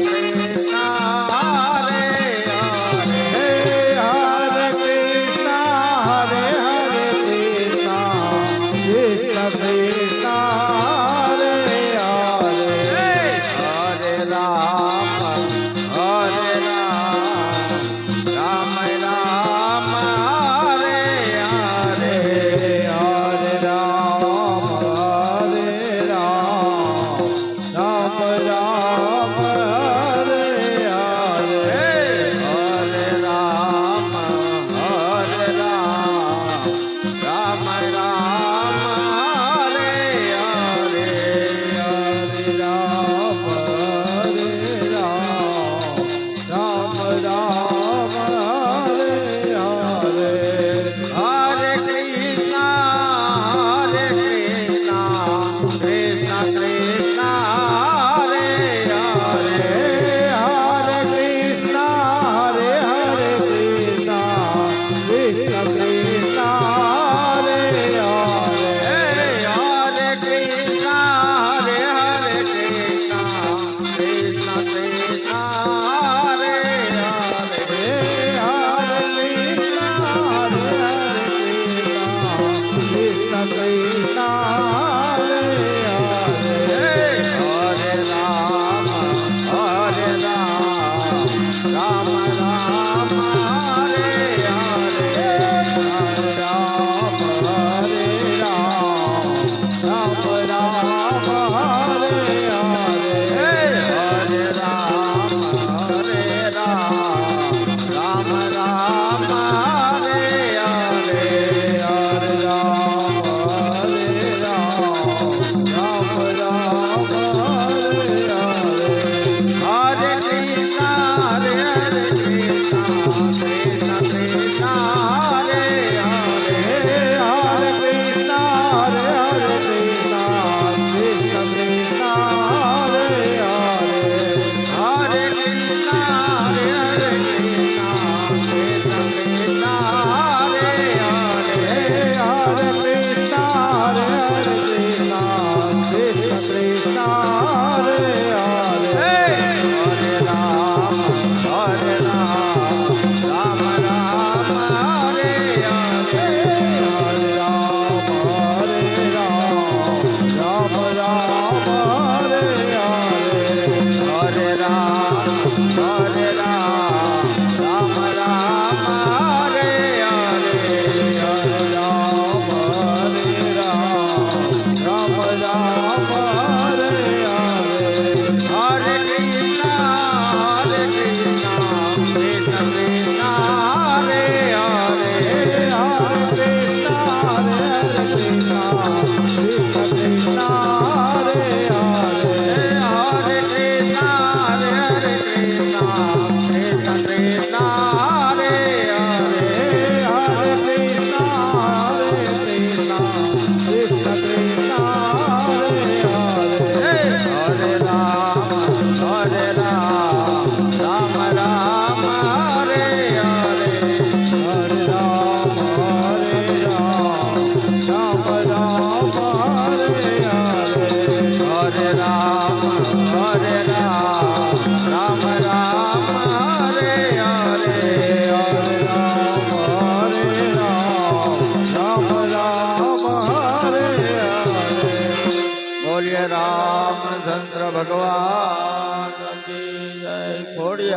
Thank you. Amém.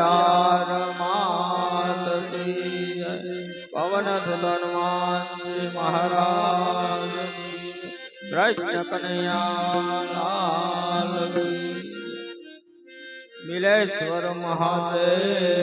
બલિહાર માત પવન સુધનવાન મહારાજ કૃષ્ણ કનૈયા મિલેશ્વર મહાદેવની